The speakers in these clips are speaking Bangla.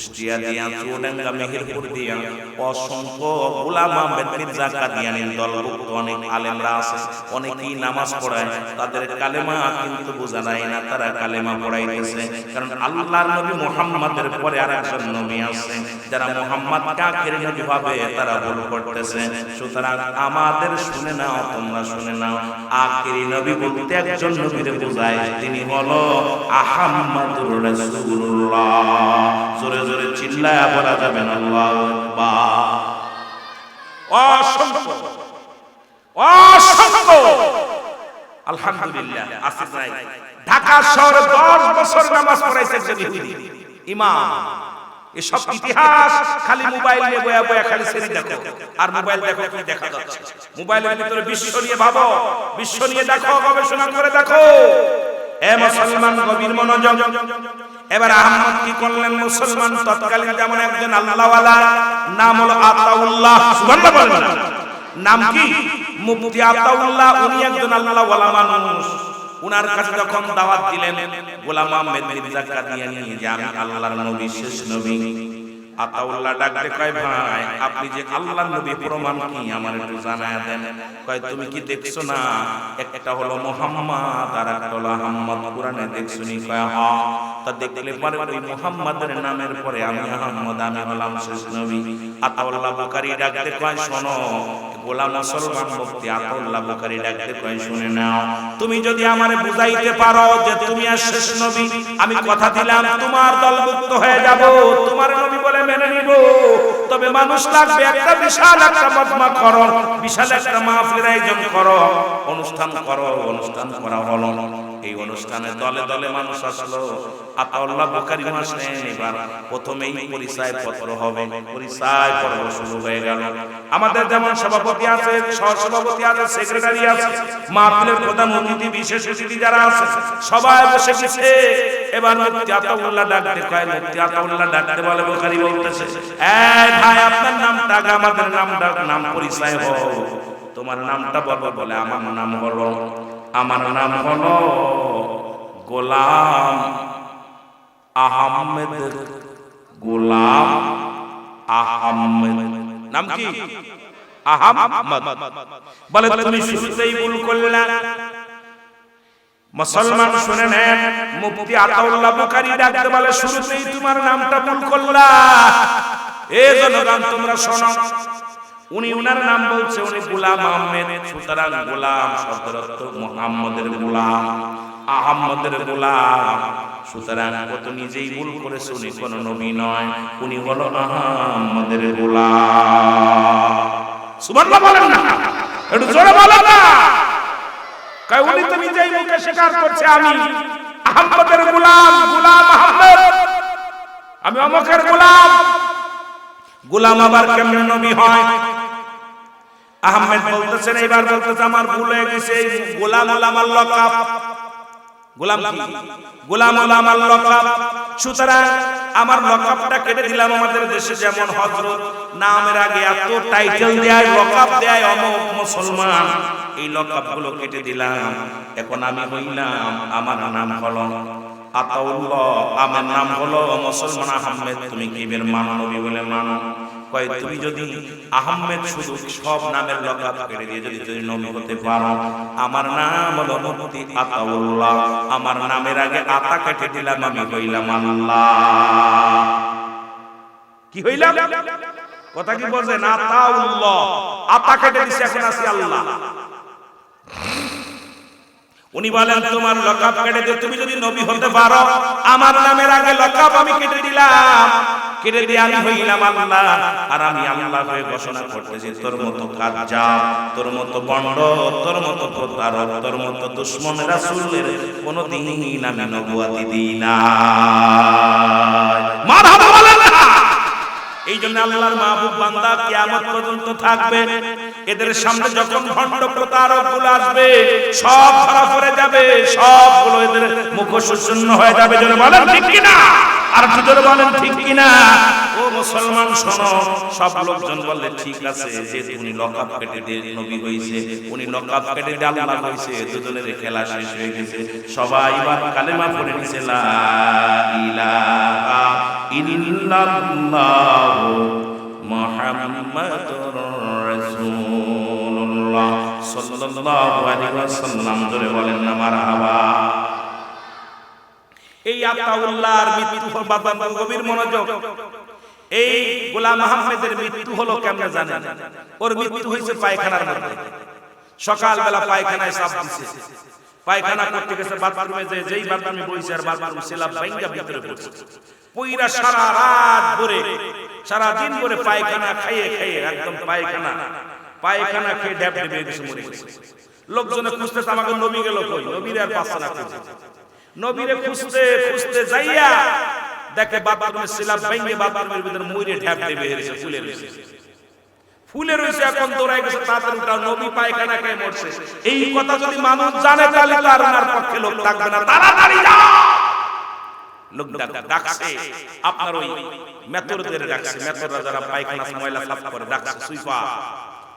কুষ্টিয়া দিয়া চুয়াডাঙ্গা মেহেরপুর দিয়া, অসংখ্য গোলাম আহমেদ মির্জা কাদিয়ানির দলভুক্ত অনেক আলেমরা আছে, অনেকেই নামাজ পড়ায়, তাদের কালেমা কিন্তু বোঝা যায় না, তারা কালেমা পড়াইতেছে, কারণ আল্লাহর নবী মুহাম্মাদের পরে আর একজন নবী আছে, যারা মুহাম্মদ কাকের নবী ভাবে তারা ভুল করতেছে, সুতরাং আমাদের শুনে নাও, তোমরা শুনে নাও, আখেরি নবী বলতে একজন নবীর বোঝায়, তিনি হলো আহাম্মাদুর রাসূলুল্লাহ। জোরে জোরে চিল্লায়া বলা যাবে না, আল্লাহু ঢাকা শহরে 10 বছর নামাজ পড়াইছে একজন ইহুদি, ইমাম। এসব ইতিহাস খালি মোবাইল নিয়ে বয়া আর মোবাইল দেখো বিশ্ব নিয়ে ভাবো, বিশ্ব নিয়ে দেখো, গবেষণা করে দেখো। এ মুসলমান গভীর মনোযোগ। এবার আহমদ কি করলেন? মুসলমান তৎকালীন যেমন একজন আল্লাহওয়ালা নাম হলো আতাউল্লাহ। সুবহানাল্লাহ বলেন। না। নাম কি? মুফতি আতাউল্লাহ, উনি একজন আল্লাহওয়ালা মানুষ। উনার কাছে যখন দাওয়াত দিলেন, গোলাম আহমেদ মির্জা কাদিয়ানি যে আমি আল্লাহর নবী শেষ নবী। আতাউল্লাহ ডাকতে কয়, ভাই, আপনি যে আল্লাহ নবী প্রমাণ কি? আমার একটু জানায় দেন। কয়, তুমি কি দেখছ না? একটা হলো মোহাম্মদ আর একটা হলো আহম্মদ। কোরআনে দেখছ নি? কয়, হ। তা দেখলে পরে ওই মোহাম্মদের নামের পরে আমি আহম্মদ, আমি হলাম শেষ নবী। আতাউল্লাহ বুখারী ডাকতে কয়, শোনো গোলাম মুসলমান মুক্তি আতাউল্লাহ লাভকারী ডাকতে কয়, শুনে নাও, তুমি যদি আমারে বুঝাইতে পারো যে তুমি আর শেষ নবী, আমি কথা দিলাম, তোমার দলভুক্ত হয়ে যাব, তোমার নবী বলে মেনে নিব। তবে মানুষ লাগবে একটা বিশাল একটা মজমা করো বিশাল একটা মাহফিল আয়োজন করো, অনুষ্ঠান করো, অনুষ্ঠান করা হলো। এই অনুষ্ঠানে দলে দলে মানুষ আসলো। আতাউল্লাহ বুখারী আসলেন এবার প্রথমেই পরিচয় পত্র হবে। পরিচয় পর্ব শুরু হয়ে গেল। আমাদের যেমন সভাপতি আছে, সহসভাপতি আছে, সেক্রেটারি আছে, মাহফিলের প্রধান অতিথি, বিশেষ অতিথি যারা আছে, সবাই বসে গেছে। এবার মুফতি আতাউল্লাহ ডাকতে কয়, মুফতি আতাউল্লাহ ডাকতে বলে, বুখারী বলতেছে, এই ভাই, আপনার নামটা আগে আমাদের নাম ডাক নাম পরিচয় হোক। তোমার নামটা বলো, বলে আমার নাম হলো আমার নাম হলো গোলাম আহমেদ গোলাম আহমেদ। নাম কি? আহমদ। বলে, তুমি শুরুতেই ভুল করলে। মুসলমান শুনে নেন, মুফতি আতাউল্লাহ বুখারী ডাকতে বলে, শুরুতেই তোমার নামটা ভুল করলা। এ জনগণ, তোমরা শোনো। উনি উনার নাম বলছে, উনি গোলাম আহমেদ। সুতরাং গোলাম শব্দের অর্থ মুহাম্মদের গোলাম, আহম্মদের গোলাম। সুতরাং ও তো নিজেই ভুল করেছে, উনি কোন নবী নয়, উনি হলো আহম্মদের গোলাম। সুবহানাল্লাহ বলেন না। একটু জোরে বলেন না। কয়, উনি তো নিজেই মুখে স্বীকার করছে, আমি আহম্মদের গোলাম গোলাম আহমেদ আমি অমকের গোলাম। গোলাম আবার কেমন নবী হয়? আহমেদ বলতেছেন এবার বলতেছে, আমার ভুল হয়ে গেছে গোলাম আমার লকাব গোলাম গোলাম আমার লকাব সুতরাং আমার কেটে দিলাম আমাদের দেশে, যেমন হযরত নামের আগে এত টাইটেল দেয় লকাব দেয়, অমুক মুসলমান। এই লকাবগুলো কেটে দিলাম। এখন আমি হইলাম, আমার নাম হলো আতাউল্লাহ, আমার নাম হলো মুসলমান আহমেদ। তুমি কি বের মানো নবী বলে মানো? কয়, তুমি যদি আহমেদ শুধু সব নামের লকাব কেড়ে দিয়ে যদি তুমি নবী হতে পারো? আমার নাম হলো মুফতি আতাউল্লাহ। আমার নামের আগে আতা কেটে দিলাম, আমি হইলাম আল্লাহ। কি হইলাম? কথা কি বলছেন আতাউল্লাহ। আতা কেটে দিছে, এখন আছি আল্লাহ। উনি বলেন, তোমার লকাব কেটে দিয়ে তুমি যদি নবী হতে পারো, আমার নামের আগে লকাব আমি কেটে দিলাম। কেটে দিয়ে আমি হইলাম আল্লাহ। আর আমি আল্লাহ হয়ে ঘোষণা করতেছি, তোর মতো কাজ তোর মতো বন্ড তোর মতো প্রতারক, তোর মতো দুশ্মন রাসূলের কোনদিন আমি নবুয়াতি দিই না। মারহাবা বলেন না। এই জন্য আল্লাহর মাহবুব বান্দা কিয়ামত পর্যন্ত থাকবে। এদের সামনে যখন ভণ্ড প্রতারকগুলো আসবে সব ধরা পড়ে যাবে সবগুলো এদের মুখোশ শূন্য হয়ে যাবে। যেন বলেন ঠিক কিনা? আর জোরে বলেন ঠিক কিনা? ও মুসলমান শোনো সব লোকজন বললে ঠিক আছে যে উনি লকআপ কেটে দিয়ে নবী হইছে উনি লকআপ কেটে দিয়ে আল্লাহ হইছে দুজনের খেলা শেষ হয়ে গেছে। সবাই এবার কালেমা পড়ে নিছে লা ইলাহা ইল্লাল্লাহ। মুহাম্মাদুর রাসূলুল্লাহ সাল্লাল্লাহু ধরে এই আতাউল্লাহর মৃত্যু বাবা গভীর মনোযোগ। এই গোলাম আহমেদের মৃত্যু হলো কেমনে জানেন? ওর মৃত্যু হয়েছে পায়খানার মধ্যে। সকালবেলা পায়খানায় সাপ দিছে। পায়খানা করতে গেছে বাথরুমে যে, যেই বাথরুমে বইছে আর বাথরুম সেলাপ ভাঙ্গা ভিতরে পড়ছে। পইরা সারা রাত ভরে সারা দিন ভরে পায়খানা খাইয়ে খাইয়ে, একদম পায়খানা পায়খানা খেয়ে ড্যাব ডেবে গেছে মরে গেছে। লোকজনে খুঁজতে আমাকে নবী গেল কই? নবীর আর পাচ্ছে না নবীরে খুঁজতে খুঁজতে যাইয়া দেখে বাথরুমের সিলাপ ভেঙে বাথরুমের ভিতরে মইরে ঢ্যাপ দেবে হেরেছে ফুলে রয়েছে। ফুলে রয়েছে, এখন দৌড়াই গেছে, তাড়াতাড়ি উঠাও নবী পায়খানা খেয়ে মরছে। এই কথা যদি মানুষ জানে, তাহলে তার পক্ষে লোক থাকবে না। তাড়াতাড়ি যাও! আপনার ওই মেতরদের ডাকছে। মেতররা যারা পায়খানা ময়লা সাফ করে ডাকছে সুইপা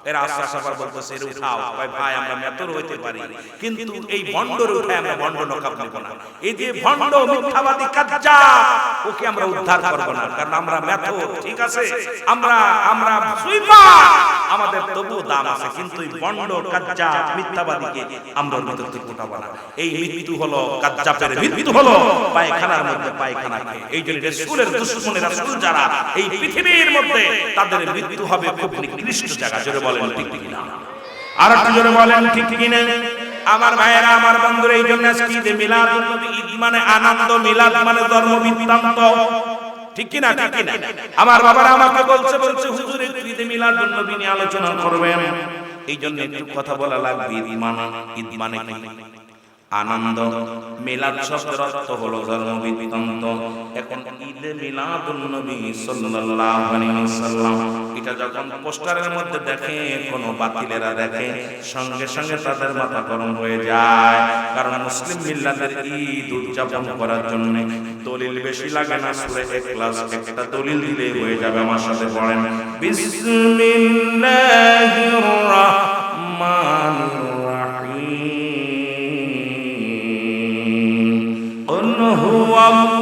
এরা আস্তে আবার বলতেছে, এর উঠাও, ভাই আমরা মেতর হইতে পারি। কিন্তু এই ভণ্ডর আমরা ভণ্ড নকাব না। এই যে ভণ্ড মিথ্যাবাদী কাজ্জা, ওকে আমরা উদ্ধার করব না, কারণ আমরা ঠিক আছে? আমরা আমরা সুইপা আমাদের তবু দাম আছে, কিন্তু এই ভণ্ড কাজ্জা মিথ্যাবাদীকে আমরা থেকে না। এই মৃত্যু হলো মৃত্যু হলো পায়খানার মধ্যে পায়খানা এই জন্য যারা এই পৃথিবীর মধ্যে তাদের মৃত্যু হবে খুব নিকৃষ্ট জায়গা। জোরে বলেন, ঠিক ঠিক না। আর একটু জোরে বলেন, ঠিক ঠিক না। আমার ভাইয়েরা, আমার এই জন্য আজকে ঈদে মানে আনন্দ, মিলাদ মানে ধর্ম বৃত্তান্ত ঠিক ঠিক আমার বাবারা আমাকে বলছে বলছে, হুজুর ঈদে মিলাদুন নবী নিয়ে আলোচনা করবেন। এই জন্য একটু কথা বলা লাগবে, ঈদ মানে ঈদ মানে কি? আনন্দ। মিলাদ হলো ধর্মবৃত্তান্ত এখন ঈদে মিলাদুন নবী সাল্লাল্লাহু আলাইহি ওয়াসাল্লাম এটা যখন পোস্টারের মধ্যে দেখে কোনো বাতিলেরা দেখে সঙ্গে সঙ্গে তাদের মাথা গরম হয়ে যায় কারণ মুসলিম মিল্লাতের ঈদ উদযাপন করার জন্য দলিল বেশি লাগে না সূরা ইখলাস একটা দলিল দিলে হয়ে যাবে আমার সাথে পড়েন বিসমিল্লাহির রাহমানির রাহিম قل هو الله أحد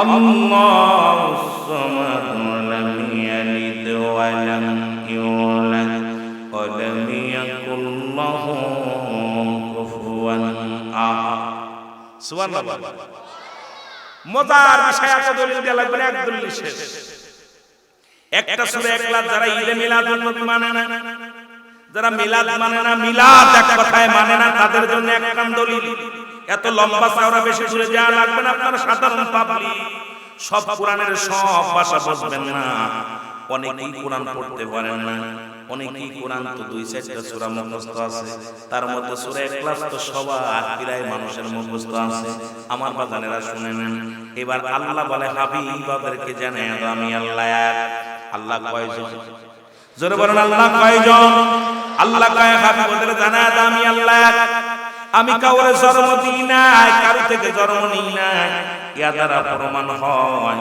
الله الصمد لم يلد ولم يولد ولم يكن له كفوا أحد সুবহান আল্লাহ মজার বিষয় এত দলিল দেওয়া লাগবে না, এক দলিল শেষ একটা সূরা একলাস যারা ঈদে মিলাদুন নবী মানে না যারা মিলাদ মানে না মিলাদ এক কথায় মানে না তাদের জন্য এক কান দলিল এত লম্বা চওড়া বেশি দূরে যাওয়া লাগবে না আপনারা সাধারণ পাবলিক। সব কোরআনের সব ভাষা বুঝবেন না। অনেকেই কোরআন পড়তে পারেন না। অনেকেই কোরআন তো দুই চারটা মুখস্থ আছে। তার মধ্যে সূরা তো সবার প্রায় মানুষের মুখস্থ আছে। আমার শুনে নেন। এবার আল্লাহ বলে, হাবিবাদেরকে জানে আমি আল্লাহ আল্লাহ কয়জন? জোরে বলেন, আল্লাহ কয়জন? আল্লাহ কয়, হাবিবদের আমি আল্লাহ। আমি কাউরে জন্ম দিই নাই কারও থেকে জন্ম নিই। নাই। ইয়া দ্বারা প্রমাণ হয়।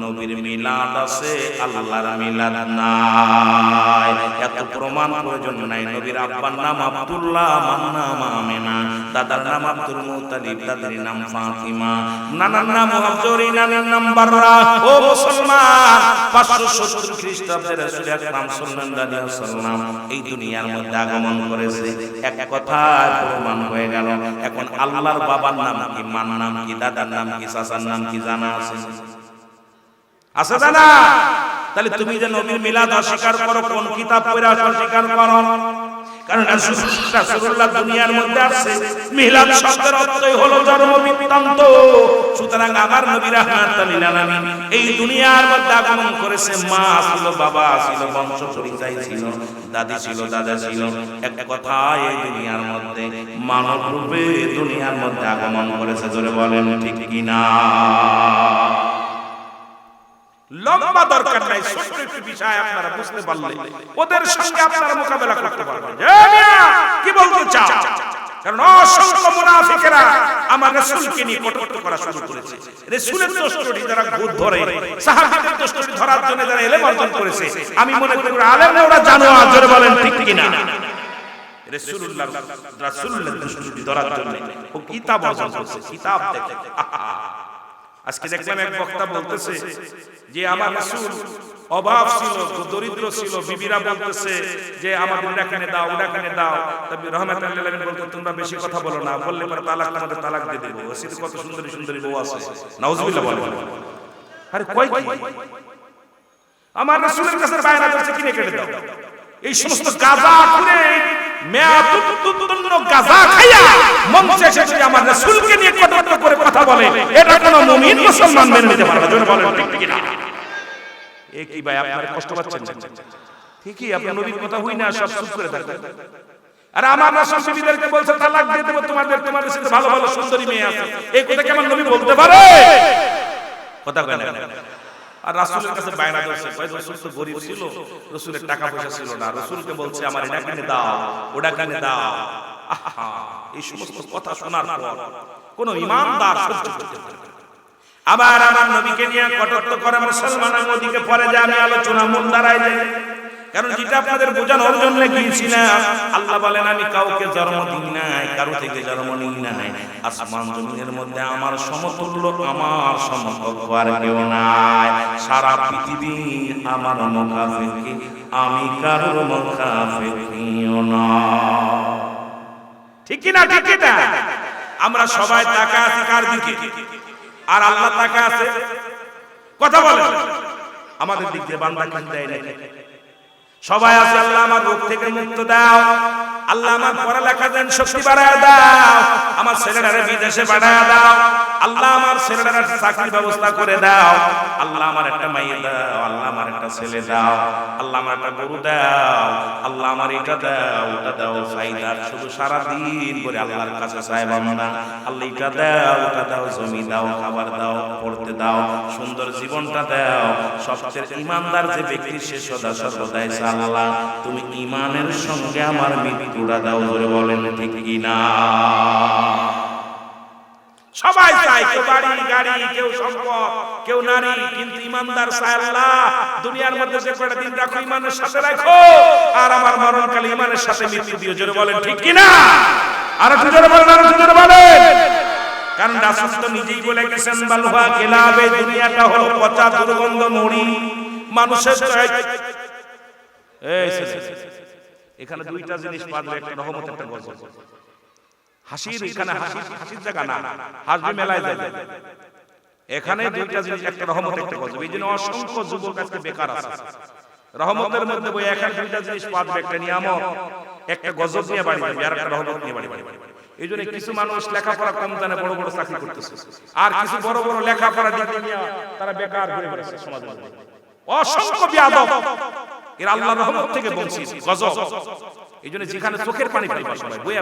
নবীর মিলাদ আছে, আল্লাহর মিলাদ নাই। এত প্রমাণ প্রয়োজন নাই। নবীর আব্বার নাম আব্দুল্লাহ, আমার নাম আমেনা। দাদার নাম আব্দুল মুতালিব, দাদার নাম ফাতিমা। নানার নাম হাফজরি নানার নাম বাররা। ও মুসলমান 570 খ্রিস্টাব্দে রাসূল আকরাম সাল্লাল্লাহু আলাইহি ওয়াসাল্লাম এই দুনিয়ার মধ্যে আগমন করেছে। এক কথায় প্রমাণ হয়ে গেল। এখন আল্লাহর বাবার নাম কি, মার নাম কি, দাদার নাম কি চাচার নাম কি জানা আছে? আছে? জানা? তাহলে তুমি যে নবীর মিলাদ অস্বীকার করো কোন কিতাব পড়ে অস্বীকার করো? কারণ রাসূলুল্লাহ দুনিয়ার মধ্যে মিলাদ শব্দের অর্থই হলো সুতরাং আমার নবী আলামিন এই দুনিয়ার মধ্যে আগমন করেছে। মা ছিল, বাবা ছিল বংশ পরিচয় ছিল, দাদি ছিল, দাদা ছিল। এক কথায় এই দুনিয়ার মধ্যে মানব রূপে দুনিয়ার মধ্যে আগমন করেছে। জোরে বলেন, ঠিক কিনা? লম্বা দরকার নাই একটু বিষয় আপনারা বুঝতে পারলে। ওদের সঙ্গে আপনারা মোকাবেলা করতে পারবেন। কি বলতে চাও? কারণ অসংখ্য মুনাফিকেরা আমার রাসূলকে নিয়ে কটূক্ত করা শুরু করেছে। দোষটি যারা ভূত ধরে দোষটি ধরার জন্য যারা অর্জন করেছে, আমি মনে করি ওরা ওরা জানো আজরে বলেন ঠিক কিনা। দোষটি ধরার জন্য ও কিতাব অর্জন করছে, কিতাব দেখে। আজকে দেখলাম এক বক্তা বলতেছে যে আমার রাসূল অভাব ছিল দরিদ্র ছিল বিবিরা বলতেছে যে আমাদের ওটা কিনে দাও ওটা কিনে দাও। তবে রহমাতুল্লাহ বলতে তোমরা বেশি কথা বলো না। বললে পরে তালাক তোমাদের তালাক দিয়ে দেবো ওসিতে কত সুন্দরী সুন্দরী বউ আছে। নাউজুবিল্লাহ বলে। আরে কয় আমার রাসূলের কাছে বায়না করছে কিনে কেটে দাও। এই সমস্ত গাজা আমার করে কথা বলে আমার বলছে তোমাদের সাথে ভালো ভালো, সুন্দরী মেয়ে আছে। নবী বলতে আর রাসূলের কাছে বায়না দিয়েছে ভাই, রাসূল তো গরিব ছিল, রাসূলের টাকা পয়সা ছিল না। রাসূলকে বলছে, আমার এটা কিনে দাও, ওটা কিনে দাও। আহা, এই সমস্ত কথা শোনার পর কোন ইমানদার সহ্য করতে পারে আবার আমার নবীকে নিয়ে কটাক্ষ করে মুসলমান ওদিকে পরে যে আমি আলোচনা মন দাঁড়াই যাই কারণ যেটা আপনাদের বোঝানোর জন্য গিয়েছিলাম আল্লাহ বলেন আমি কাউকে জন্ম দিই নাই কারও থেকে জন্ম নিই। নাই আসমান জমিনের মধ্যে আমার সমতুল্য আমার সমকক্ষ আর কেউ নাই। সারা পৃথিবী আমার মুখাফেকি আমি কারোর মুখাফেকিও না। ঠিক না ঠিক না আমরা সবাই তাকা আছি কার দিকে? আর আল্লাহ তাকা আছে? কথা বলে আমাদের দিক দিয়ে বান্দা কাজ দেয় না সবাই আছে, আল্লাহ আমার রোগ থেকে মুক্ত দাও। আল্লাহ আমার পড়ালেখা দেন শক্তি বাড়ায় দাও। আমার ছেলেটারে বিদেশে পাঠায় দাও। আল্লাহ আমার ছেলেটার চাকরির ব্যবস্থা করে দাও। আল্লাহ আমার একটা মাইয়ে দাও। আল্লাহ আমার একটা ছেলে দাও। আল্লাহ আমার একটা গরু দাও। আল্লাহ আমার এটা দাও, ওটা দাও। ফাইদার শুধু সারা দিন করে আল্লাহর কাছে চাই বান্দা। আল্লাহ এটা দাও, ওটা দাও, জমি দাও, খাবার দাও, পড়তে দাও, সুন্দর জীবনটা দাও। সবচেয়ে ইমানদার যে ব্যক্তি, সে সদা সর্বদাই আল্লাহ তুমি ইমানের সঙ্গে আমার মৃত্যুটা দাও ধরে বলেন, ঠিক কি না? সবাই চায় কেউ বাড়ি, গাড়ি, কেউ সম্পদ, কেউ নারী, কিন্তু ইমানদার চায় আল্লাহ। দুনিয়ার মধ্যে যে কয়টা দিন রাখো ইমানের সাথে রাখো। আর আমার মরণকালে ইমানের সাথে মৃত্যু দিও, জোরে বলেন, ঠিক কি না? আর একটু জোরে বলেন, আর একটু জোরে বলেন। কারণ তো নিজেই বলে গেছেন কেলাবে, দুনিয়াটা হলো পচা দুর্গন্ধ মুড়ি মানুষের। এখানে দুইটা জিনিস পাবে একটা রহমত একটা গজব হাসির এখানে হাসির হাসির জায়গা না হাসবে মেলায় যাবে। এখানে দুইটা জিনিস একটা রহমত একটা গজব এই জন্য অসংখ্য যুবক আজকে বেকার আছে। রহমতের মধ্যে বই এখানে দুইটা জিনিস পাবে একটা নিয়ামত একটা গজব নিয়ে বাড়ি যাবে আর একটা রহমত নিয়ে বাড়ি যাবে। এই জন্য কিছু মানুষ লেখাপড়া কম জানে বড় বড় চাকরি করতেছে। আর কিছু বড় বড় লেখাপড়া ডিগ্রি তারা বেকার বেড়াচ্ছে সমাজের অসংখ্য বিয়াদব এর আল্লাহর রহমত থেকে বঞ্চিত। গজব। এই জন্য যেখানে চোখের পানি পাই সবাই বই